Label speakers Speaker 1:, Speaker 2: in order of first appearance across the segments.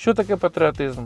Speaker 1: Що таке патріотизм?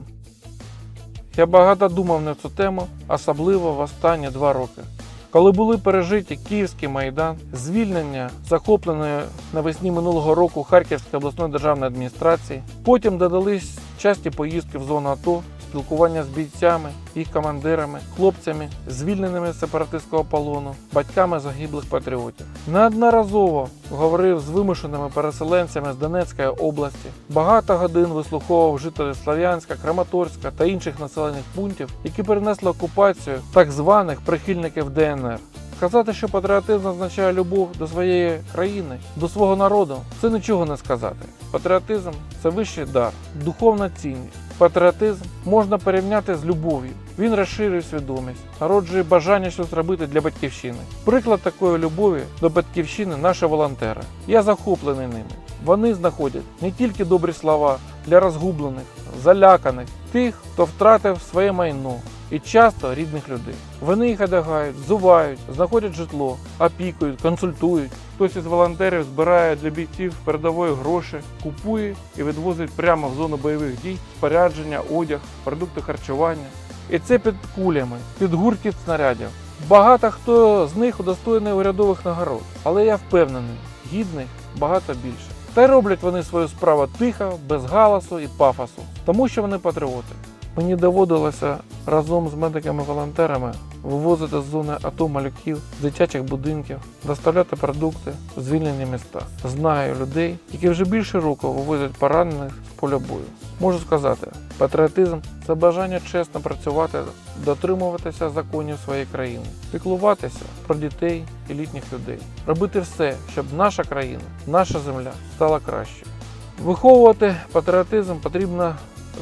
Speaker 1: Я багато думав на цю тему, особливо в останні два роки. Коли були пережиті Київський майдан, звільнення захопленої навесні минулого року Харківської обласної державної адміністрації, потім додались часті поїздки в зону АТО, спілкування з бійцями, їх командирами, хлопцями, звільненими з сепаратистського полону, батьками загиблих патріотів. Неодноразово говорив з вимушеними переселенцями з Донецької області. Багато годин вислуховував жителів Слов'янська, Краматорська та інших населених пунктів, які перенесли окупацію так званих прихильників ДНР. Сказати, що патріотизм означає любов до своєї країни, до свого народу, це нічого не сказати. Патріотизм це вищий дар, духовна цінність. Патріотизм можна порівняти з любов'ю. Він розширює свідомість, народжує бажання щось зробити для батьківщини. Приклад такої любові до батьківщини наші волонтери. Я захоплений ними. Вони знаходять не тільки добрі слова для розгублених, заляканих, тих, хто втратив своє майно і часто рідних людей. Вони їх одягають, взувають, знаходять житло, опікують, консультують. Хтось із волонтерів збирає для бійців передової гроші, купує і відвозить прямо в зону бойових дій спорядження, одяг, продукти харчування. І це під кулями, під гуркіт снарядів. Багато хто з них удостоєний урядових нагород, але я впевнений, гідних багато більше. Та й роблять вони свою справу тихо, без галасу і пафосу, тому що вони патріоти. Мені доводилося разом з медиками-волонтерами вивозити з зони АТО малюків дитячих будинків, доставляти продукти в звільнені міста. Знаю людей, які вже більше року вивозять поранених з поля бою. Можу сказати, патріотизм це бажання чесно працювати, дотримуватися законів своєї країни, піклуватися про дітей і літніх людей, робити все, щоб наша країна, наша земля стала кращою. Виховувати патріотизм потрібно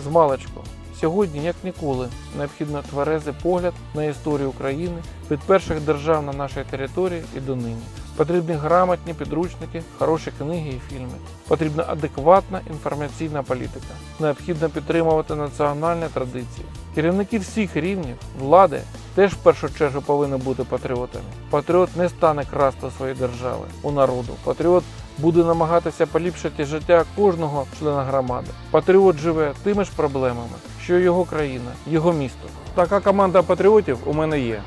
Speaker 1: з маличку. Сьогодні, як ніколи, необхідно тверезий погляд на історію України від перших держав на нашій території і до нині. Потрібні грамотні підручники, хороші книги і фільми. Потрібна адекватна інформаційна політика. Необхідно підтримувати національні традиції. Керівники всіх рівнів влади теж в першу чергу повинні бути патріотами. Патріот не стане красти своєї держави, у народу. Патріот буде намагатися поліпшити життя кожного члена громади. Патріот живе тими ж проблемами, що його країна, його місто. Така команда патріотів у мене є.